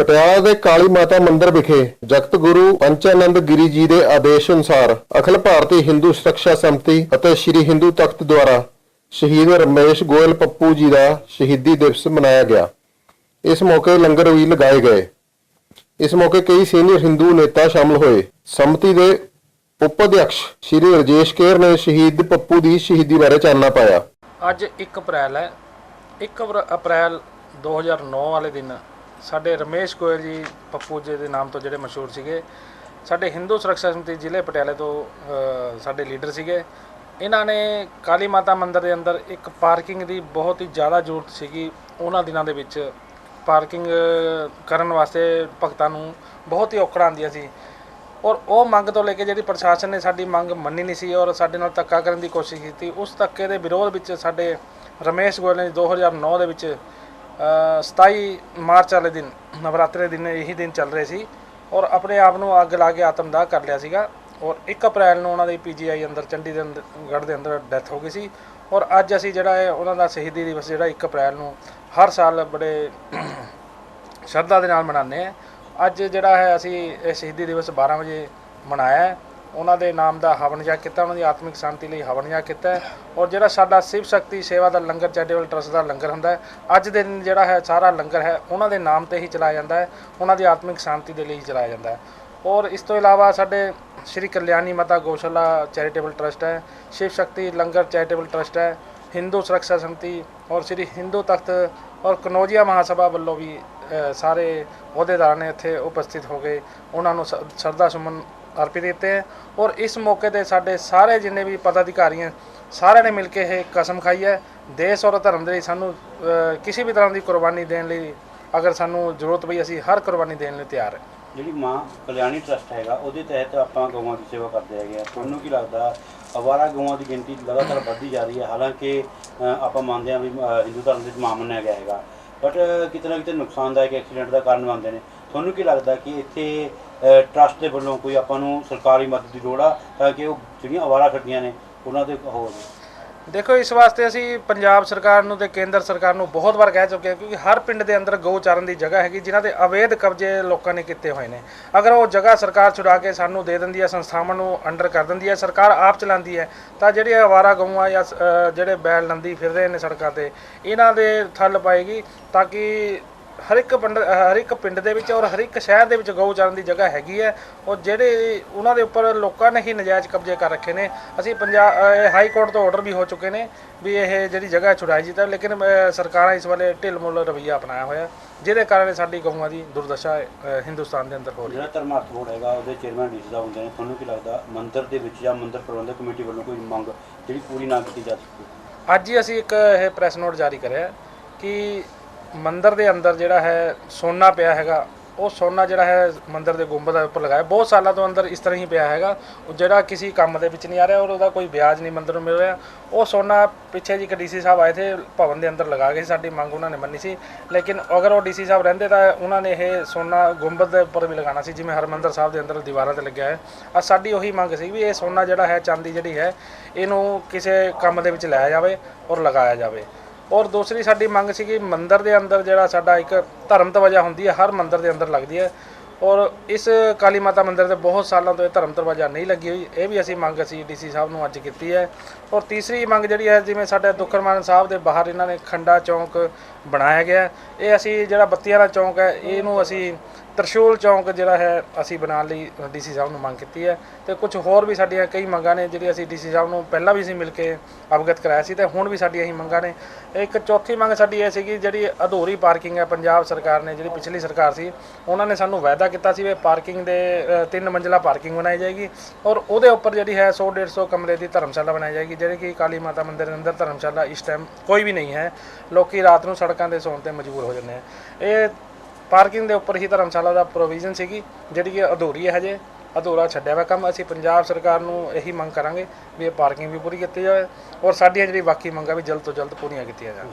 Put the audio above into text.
ਪਟਿਆਲਾ ਦੇ ਕਾਲੀ ਮਾਤਾ ਮੰਦਿਰ ਵਿਖੇ ਜਗਤ ਗੁਰੂ ਪੰਚਾਨੰਦ ਗਿਰੀ ਜੀ ਦੇ ਆਦੇਸ਼ ਅਨੁਸਾਰ ਅਖਿਲ ਭਾਰਤੀ ਹਿੰਦੂ ਸੁਰੱਖਿਆ ਸੰਮਤੀ ਅਤੇ ਸ੍ਰੀ ਹਿੰਦੂ ਤਖਤ ਦੁਆਰਾ ਸ਼ਹੀਦ ਰਮੇਸ਼ ਗੋਇਲ ਪੱਪੂ ਜੀ ਦਾ ਸ਼ਹੀਦੀ ਦਿਵਸ ਮਨਾਇਆ ਗਿਆ। ਇਸ ਮੌਕੇ ਲੰਗਰ ਵੀ ਲਗਾਏ ਗਏ। ਇਸ ਮੌਕੇ ਕਈ ਸੀਨੀਅਰ ਹਿੰਦੂ ਨੇਤਾ ਸ਼ਾਮਲ ਹੋਏ। ਸੰਮਤੀ ਦੇ ਉਪ ਅਧਿਕਸ਼ ਸ਼੍ਰੀ ਰਜੇਸ਼ ਕੇਰ ਨੇ ਸ਼ਹੀਦ ਪੱਪੂ ਦੀ ਸ਼ਹੀਦੀ ਬਾਰੇ ਚਾਨਣਾ ਪਾਇਆ। ਅੱਜ 1 ਅਪ੍ਰੈਲ ਹੈ। 1 ਅਪ੍ਰ- ਅਪ੍ਰੈਲ 2009 ਵਾਲੇ ਦਿਨ ਸਾਡੇ ਰਮੇਸ਼ ਗੋਇਲ ਜੀ ਪੱਪੂ ਜੀ ਦੇ ਨਾਮ ਤੋਂ ਜਿਹੜੇ ਮਸ਼ਹੂਰ ਸੀਗੇ, ਸਾਡੇ ਹਿੰਦੂ ਸੁਰੱਖਿਆ ਸਮਿਤੀ ਜ਼ਿਲ੍ਹੇ ਪਟਿਆਲੇ ਤੋਂ ਸਾਡੇ ਲੀਡਰ ਸੀਗੇ। ਇਹਨਾਂ ਨੇ ਕਾਲੀ ਮਾਤਾ ਮੰਦਿਰ ਦੇ ਅੰਦਰ ਇੱਕ ਪਾਰਕਿੰਗ ਦੀ ਬਹੁਤ ਹੀ ਜ਼ਿਆਦਾ ਜ਼ਰੂਰਤ ਸੀਗੀ। ਉਹਨਾਂ ਦਿਨਾਂ ਦੇ ਵਿੱਚ ਪਾਰਕਿੰਗ ਕਰਨ ਵਾਸਤੇ ਭਗਤਾਂ ਨੂੰ ਬਹੁਤ ਹੀ ਔਕੜਾਂ ਆਉਂਦੀਆਂ ਸੀ। ਔਰ ਉਹ ਮੰਗ ਤੋਂ ਲੈ ਕੇ ਜਿਹੜੀ ਪ੍ਰਸ਼ਾਸਨ ਨੇ ਸਾਡੀ ਮੰਗ ਮੰਨੀ ਨਹੀਂ ਸੀ ਔਰ ਸਾਡੇ ਨਾਲ ਧੱਕਾ ਕਰਨ ਦੀ ਕੋਸ਼ਿਸ਼ ਕੀਤੀ, ਉਸ ਧੱਕੇ ਦੇ ਵਿਰੋਧ ਵਿੱਚ ਸਾਡੇ ਰਮੇਸ਼ ਗੋਇਲ ਨੇ 2009 ਦੇ ਵਿੱਚ 27 ਮਾਰਚ ਵਾਲੇ ਦਿਨ, ਨਵਰਾਤਰੇ ਦਿਨ, ਇਹੀ ਦਿਨ ਚੱਲ ਰਹੇ ਸੀ ਔਰ ਆਪਣੇ ਆਪ ਨੂੰ ਅੱਗ ਲਾ ਕੇ ਆਤਮਦਾਹ ਕਰ ਲਿਆ ਸੀਗਾ ਔਰ 1 ਅਪ੍ਰੈਲ ਨੂੰ ਉਹਨਾਂ ਦੀ ਪੀਜੀਆਈ ਅੰਦਰ, ਚੰਡੀ ਦੇ ਅੰਦਰ, ਗੜ੍ਹ ਦੇ ਅੰਦਰ ਡੈਥ ਹੋ ਗਈ ਸੀ ਔਰ ਅੱਜ ਅਸੀਂ ਜਿਹੜਾ ਹੈ ਉਹਨਾਂ ਦਾ ਸ਼ਹੀਦੀ ਦਿਵਸ ਜਿਹੜਾ 1 ਅਪ੍ਰੈਲ ਨੂੰ ਹਰ ਸਾਲ ਬੜੇ ਸ਼ਰਧਾ ਦੇ ਨਾਲ ਮਨਾਉਂਦੇ ਆ ਅੱਜ ਜਿਹੜਾ ਹੈ ਅਸੀਂ ਇਹ ਸ਼ਹੀਦੀ ਦਿਵਸ 12 ਵਜੇ ਮਨਾਇਆ ਉਹਨਾਂ ਦੇ ਨਾਮ ਦਾ ਹਵਨ ਜਾ ਕੀਤਾ, ਉਹਨਾਂ ਦੀ ਆਤਮਿਕ ਸ਼ਾਂਤੀ ਲਈ ਹਵਨ ਜਾ ਕੀਤਾ ਔਰ ਜਿਹੜਾ ਸਾਡਾ ਸਿਵ ਸ਼ਕਤੀ ਸੇਵਾ ਦਾ ਲੰਗਰ ਚੈਰੀਟੇਬਲ ਟਰਸਟ ਦਾ ਲੰਗਰ ਹੁੰਦਾ ਹੈ, ਅੱਜ ਦੇ ਦਿਨ ਜਿਹੜਾ ਹੈ, ਸਾਰਾ ਲੰਗਰ ਹੈ, ਉਹਨਾਂ ਦੇ ਨਾਮ ਤੇ ਹੀ ਚਲਾਇਆ ਜਾਂਦਾ ਹੈ, ਉਹਨਾਂ ਦੀ ਆਤਮਿਕ ਸ਼ਾਂਤੀ ਦੇ ਲਈ ਚਲਾਇਆ ਜਾਂਦਾ ਹੈ। ਔਰ ਇਸ ਤੋਂ ਇਲਾਵਾ ਸਾਡੇ ਸ਼੍ਰੀ ਕਲਿਆਣੀ ਮਾਤਾ ਗੋਸ਼ਾਲਾ ਚੈਰੀਟੇਬਲ ਟਰਸਟ ਹੈ, ਸ਼ਿਵ ਸ਼ਕਤੀ ਲੰਗਰ ਚੈਰੀਟੇਬਲ ਟਰਸਟ ਹੈ ਹਿੰਦੂ ਸੁਰੱਖਿਆ ਸਮਿਤੀ ਔਰ ਸ਼੍ਰੀ ਹਿੰਦੂ ਤਖਤ ਔਰ ਕਨੌਜੀਆ ਮਹਾਸਭਾ ਵੱਲੋਂ ਵੀ ਸਾਰੇ ਅਹੁਦੇਦਾਰਾਂ ਨੇ ਇੱਥੇ ਉਪਸਥਿਤ ਹੋ ਗਏ ਉਹਨਾਂ ਨੂੰ ਸ- ਸ਼ਰਧਾ ਸੁਮਨ ਅਰਪਿਤ ਕੀਤੇ ਹੈ ਔਰ ਇਸ ਮੌਕੇ ਤੇ ਸਾਡੇ ਸਾਰੇ ਜਿੰਨੇ ਵੀ ਪਦਾਧਿਕਾਰੀ ਹੈ ਸਾਰਿਆਂ ਨੇ ਮਿਲ ਕੇ ਇਹ ਕਸਮ ਖਾਈ ਹੈ। ਦੇਸ਼ ਔਰ ਧਰਮ ਦੇ ਲਈ ਸਾਨੂੰ ਕਿਸੇ ਵੀ ਤਰ੍ਹਾਂ ਦੀ ਕੁਰਬਾਨੀ ਦੇਣ ਲਈ ਅਗਰ ਸਾਨੂੰ ਜ਼ਰੂਰਤ ਪਈ, ਅਸੀਂ ਹਰ ਕੁਰਬਾਨੀ ਦੇਣ ਲਈ ਤਿਆਰ ਹੈ। ਜਿਹੜੀ ਮਾਂ ਕਲਿਆਣੀ ਟਰਸਟ ਹੈਗਾ, ਉਹਦੇ ਤਹਿਤ ਆਪਾਂ ਗਊਆਂ ਦੀ ਸੇਵਾ ਕਰਦੇ ਹੈਗੇ ਆ ਤੁਹਾਨੂੰ ਕੀ ਲੱਗਦਾ, ਅਵਾਰਾ ਗਊਆਂ ਦੀ ਗਿਣਤੀ ਲਗਾਤਾਰ ਵੱਧਦੀ ਜਾ ਰਹੀ ਹੈ? ਹਾਲਾਂਕਿ ਆਪਾਂ ਮੰਨਦੇ ਹਾਂ ਵੀ ਹਿੰਦੂ ਧਰਮ ਦੇ ਵਿੱਚ ਮਾਂ ਮੰਨਿਆ ਗਿਆ ਹੈਗਾ। ਬਟ ਕਿਤੇ ਨਾ ਕਿਤੇ ਨੁਕਸਾਨਦਾਇਕ ਐਕਸੀਡੈਂਟ ਦਾ ਕਾਰਨ ਬਣਦੇ ਨੇ। ਤੁਹਾਨੂੰ ਕੀ ਲੱਗਦਾ ਕਿ ਇੱਥੇ ਟਰਸਟ ਦੇ ਵੱਲੋਂ ਕੋਈ ਆਪਾਂ ਨੂੰ ਸਰਕਾਰੀ ਮਦਦ ਦੀ ਲੋੜ ਆ ਤਾਂ ਕਿ ਉਹ ਜਿਹੜੀਆਂ ਅਵਾਰਾ ਫਿਰਦੀਆਂ ਨੇ ਉਹਨਾਂ ਦੇ ਹੋਰ ਦੇਖੋ ਇਸ ਵਾਸਤੇ ਅਸੀਂ ਪੰਜਾਬ ਸਰਕਾਰ ਨੂੰ ਤੇ ਕੇਂਦਰ ਸਰਕਾਰ ਨੂੰ ਬਹੁਤ ਵਾਰ ਕਹਿ ਚੁੱਕੇ ਹਾਂ ਕਿਉਂਕਿ ਹਰ ਪਿੰਡ ਦੇ ਅੰਦਰ ਗਊ ਚਾਰਨ ਦੀ ਜਗ੍ਹਾ ਹੈਗੀ ਜਿਨ੍ਹਾਂ 'ਤੇ ਅਵੈਧ ਕਬਜ਼ੇ ਲੋਕਾਂ ਨੇ ਕੀਤੇ ਹੋਏ ਨੇ। ਅਗਰ ਉਹ ਜਗ੍ਹਾ ਸਰਕਾਰ ਛੁਡਾ ਕੇ ਸਾਨੂੰ ਦੇ ਦਿੰਦੀ ਹੈ ਸੰਸਥਾਵਾਂ ਨੂੰ ਅੰਡਰ ਕਰ ਦਿੰਦੀ ਹੈ ਸਰਕਾਰ ਆਪ ਚਲਾਉਂਦੀ ਹੈ ਤਾਂ ਜਿਹੜੇ ਆਵਾਰਾ ਗਊਆਂ ਜਾਂ ਅ, ਜਿਹੜੇ ਬੈਲ ਨੰਦੀ ਫਿਰ ਰਹੇ ਨੇ ਸੜਕਾਂ ਤੇ ਇਹਨਾਂ ਦੇ ਥੱਲ ਪਾਏਗੀ ਤਾਂ ਕਿ ਹਰ ਇੱਕ ਪਿੰਡ ਹਰ ਇੱਕ ਪਿੰਡ ਦੇ ਵਿੱਚ ਔਰ ਹਰ ਇੱਕ ਸ਼ਹਿਰ ਦੇ ਵਿੱਚ ਗਊ ਚਾਰਨ ਦੀ ਜਗ੍ਹਾ ਹੈਗੀ ਹੈ ਔਰ ਜਿਹੜੇ ਉਹਨਾਂ ਦੇ ਉੱਪਰ ਲੋਕਾਂ ਨੇ ਹੀ ਨਜਾਇਜ਼ ਕਬਜ਼ੇ ਕਰ ਰੱਖੇ ਨੇ। ਅਸੀਂ ਪੰਜਾਬ ਹਾਈ ਕੋਰਟ ਤੋਂ ਆਰਡਰ ਵੀ ਹੋ ਚੁੱਕੇ ਨੇ ਵੀ ਇਹ ਜਿਹੜੀ ਜਗ੍ਹਾ ਛੁਡਾਈ ਜੀ ਤਾਂ ਲੇਕਿਨ ਅ, ਸਰਕਾਰਾਂ ਇਸ ਵੇਲੇ ਢਿੱਲ ਮੁੱਲ ਰਵੱਈਆ ਅਪਣਾਇਆ ਹੋਇਆ ਜਿਹਦੇ ਕਾਰਨ ਸਾਡੀ ਗਊਆਂ ਦੀ ਦੁਰਦਸ਼ਾ ਅ, ਹਿੰਦੁਸਤਾਨ ਦੇ ਅੰਦਰ ਹੋ ਰਹੀ ਹੈ। ਜਿਹੜਾ ਧਰਮਾਰਥ ਬੋਰਡ ਹੈਗਾ ਉਹਦੇ ਚੇਅਰਮੈਨ ਡੀਸੀ ਦਾ ਹੁੰਦੇ ਨੇ ਤੁਹਾਨੂੰ ਕੀ ਲੱਗਦਾ ਮੰਦਿਰ ਦੇ ਵਿੱਚ ਜਾਂ ਮੰਦਿਰ ਪ੍ਰਬੰਧਕ ਕਮੇਟੀ ਵੱਲੋਂ ਕੋਈ ਮੰਗ ਜਿਹੜੀ ਪੂਰੀ ਨਾ ਕੀਤੀ ਜਾ ਸਕੇ ਅੱਜ ਹੀ ਅਸੀਂ ਇੱਕ ਇਹ ਪ੍ਰੈਸ ਨੋਟ ਜਾਰੀ ਕਰਿਆ ਕਿ ਮੰਦਿਰ ਦੇ ਅੰਦਰ ਜਿਹੜਾ ਹੈ ਸੋਨਾ ਪਿਆ ਹੈਗਾ, ਉਹ ਸੋਨਾ ਜਿਹੜਾ ਹੈ ਮੰਦਿਰ ਦੇ ਗੁੰਬਦ ਦੇ ਉੱਪਰ ਲਗਾਇਆ। ਬਹੁਤ ਸਾਲਾਂ ਤੋਂ ਅੰਦਰ ਇਸ ਤਰ੍ਹਾਂ ਹੀ ਪਿਆ ਹੈਗਾ। ਉਹ ਜਿਹੜਾ ਕਿਸੇ ਕੰਮ ਦੇ ਵਿੱਚ ਨਹੀਂ ਆ ਰਿਹਾ ਔਰ ਉਹਦਾ ਕੋਈ ਵਿਆਜ ਨਹੀਂ ਮੰਦਿਰ ਨੂੰ ਮਿਲ ਰਿਹਾ। ਉਹ ਸੋਨਾ ਪਿੱਛੇ ਜੀ ਡੀਸੀ ਸਾਹਿਬ ਆਏ ਥੇ, ਭਵਨ ਦੇ ਅੰਦਰ ਲਗਾ ਗਏ ਸੀ ਸਾਡੀ ਮੰਗ ਉਹਨਾਂ ਨੇ ਮੰਨੀ ਸੀ। ਲੇਕਿਨ ਅਗਰ ਉਹ ਡੀਸੀ ਸਾਹਿਬ ਰਹਿੰਦੇ ਤਾਂ ਉਹਨਾਂ ਨੇ ਇਹ ਸੋਨਾ ਗੁੰਬਦ ਦੇ ਉੱਪਰ ਵੀ ਲਗਾਉਣਾ ਸੀ, ਜਿਵੇਂ ਹਰਮੰਦਰ ਸਾਹਿਬ ਦੇ ਅੰਦਰ ਦੀਵਾਰਾਂ ਤੇ ਲੱਗਿਆ ਹੈ। ਆ ਸਾਡੀ ਉਹੀ ਮੰਗ ਸੀ ਵੀ ਇਹ ਸੋਨਾ ਜਿਹੜਾ ਹੈ, ਚਾਂਦੀ ਜਿਹੜੀ ਹੈ, ਇਹਨੂੰ ਕਿਸੇ ਕੰਮ ਦੇ ਵਿੱਚ ਲਾਇਆ ਜਾਵੇ ਔਰ ਲਗਾਇਆ ਜਾਵੇ। ਔਰ ਦੂਸਰੀ ਸਾਡੀ ਮੰਗ ਸੀ ਕਿ ਮੰਦਿਰ ਦੇ ਅੰਦਰ ਜਿਹੜਾ ਸਾਡਾ ਇੱਕ ਧਰਮ ਤਵਜਾ ਹੁੰਦੀ ਹੈ, ਹਰ ਮੰਦਿਰ ਦੇ ਅੰਦਰ ਲੱਗਦੀ ਹੈ। ਔਰ ਇਸ ਕਾਲੀ ਮਾਤਾ ਮੰਦਿਰ ਤੇ ਬਹੁਤ ਸਾਲਾਂ ਤੋਂ ਇਹ ਧਰਮ ਤਵਜਾ ਨਹੀਂ ਲੱਗੀ ਹੋਈ। ਇਹ ਵੀ ਅਸੀਂ ਮੰਗ ਅਸੀਂ ਡੀਸੀ ਸਾਹਿਬ ਨੂੰ ਅੱਜ ਕੀਤੀ ਹੈ। ਔਰ ਤੀਸਰੀ ਮੰਗ ਜਿਹੜੀ ਹੈ, ਜਿਵੇਂ ਸਾਡੇ ਦੁੱਖਰਮਾਨ ਸਾਹਿਬ ਦੇ ਬਾਹਰ ਇਹਨਾਂ ਨੇ ਖੰਡਾ ਚੌਂਕ ਬਣਾਇਆ ਗਿਆ। ਇਹ ਅਸੀਂ ਜਿਹੜਾ ਬੱਤੀਆਂ ਦਾ ਚੌਂਕ ਹੈ, ਇਹਨੂੰ ਅਸੀਂ ਤਰਸ਼ੂਲ ਚੌਂਕ ਜਿਹੜਾ ਹੈ, ਅਸੀਂ ਬਣਾਉਣ ਲਈ ਡੀਸੀ ਸਾਹਿਬ ਨੂੰ ਮੰਗ ਕੀਤੀ ਹੈ ਤੇ ਕੁਝ ਹੋਰ ਵੀ ਸਾਡੀਆਂ ਕਈ ਮੰਗਾਂ ਨੇ ਜਿਹੜੀਆਂ ਅਸੀਂ ਡੀਸੀ ਸਾਹਿਬ ਨੂੰ ਪਹਿਲਾਂ ਵੀ ਅਸੀਂ ਮਿਲ ਕੇ ਅਵਗਤ ਕਰਾਇਆ ਸੀ ਤੇ ਹੁਣ ਵੀ ਸਾਡੀਆਂ ਇਹੀ ਮੰਗਾਂ ਨੇ। ਇੱਕ ਚੌਥੀ ਮੰਗ ਸਾਡੀ ਇਹ ਸੀਗੀ, ਜਿਹੜੀ ਅਧੂਰੀ ਪਾਰਕਿੰਗ ਹੈ ਪੰਜਾਬ ਸਰਕਾਰ ਨੇ, ਜਿਹੜੀ ਪਿਛਲੀ ਸਰਕਾਰ ਸੀ, ਉਹਨਾਂ ਨੇ ਸਾਨੂੰ ਵਾਅਦਾ ਕੀਤਾ ਸੀ ਵੀ ਪਾਰਕਿੰਗ ਦੇ ਤਿੰਨ ਮੰਜ਼ਿਲਾ ਪਾਰਕਿੰਗ ਬਣਾਈ ਜਾਏਗੀ ਔਰ ਉਹਦੇ ਉੱਪਰ ਜਿਹੜੀ ਹੈ 100 150 ਕਮਰੇ ਦੀ ਧਰਮਸ਼ਾਲਾ ਬਣਾਈ ਜਾਏਗੀ, ਜਿਹੜੀ ਕਿ ਕਾਲੀ ਮਾਤਾ ਮੰਦਿਰ ਦੇ ਅੰਦਰ ਧਰਮਸ਼ਾਲਾ ਇਸ ਟਾਈਮ ਕੋਈ ਵੀ ਨਹੀਂ ਹੈ। ਲੋਕੀ ਰਾਤ ਨੂੰ ਸੜਕਾਂ ਤੇ ਸੌਣ ਤੇ ਮਜਬੂਰ ਹੋ ਜਾਂਦੇ ਆ ਇਹ ਪਾਰਕਿੰਗ ਦੇ ਉੱਪਰ ਹੀ ਧਰਮਸ਼ਾਲਾ ਦਾ ਪ੍ਰੋਵੀਜ਼ਨ ਸੀਗੀ, ਜਿਹੜੀ ਕਿ ਅਧੂਰੀ ਹੈ ਹਜੇ। ਅਧੂਰਾ ਛੱਡਿਆ ਹੋਇਆ ਕੰਮ। ਅਸੀਂ ਪੰਜਾਬ ਸਰਕਾਰ ਨੂੰ ਇਹੀ ਮੰਗ ਕਰਾਂਗੇ ਵੀ ਇਹ ਪਾਰਕਿੰਗ ਵੀ ਪੂਰੀ ਕੀਤੀ ਜਾਵੇ ਔਰ ਸਾਡੀਆਂ ਜਿਹੜੀ ਬਾਕੀ ਮੰਗਾਂ ਵੀ ਜਲਦ ਤੋਂ ਜਲਦ ਪੂਰੀਆਂ ਕੀਤੀਆਂ ਜਾਣ।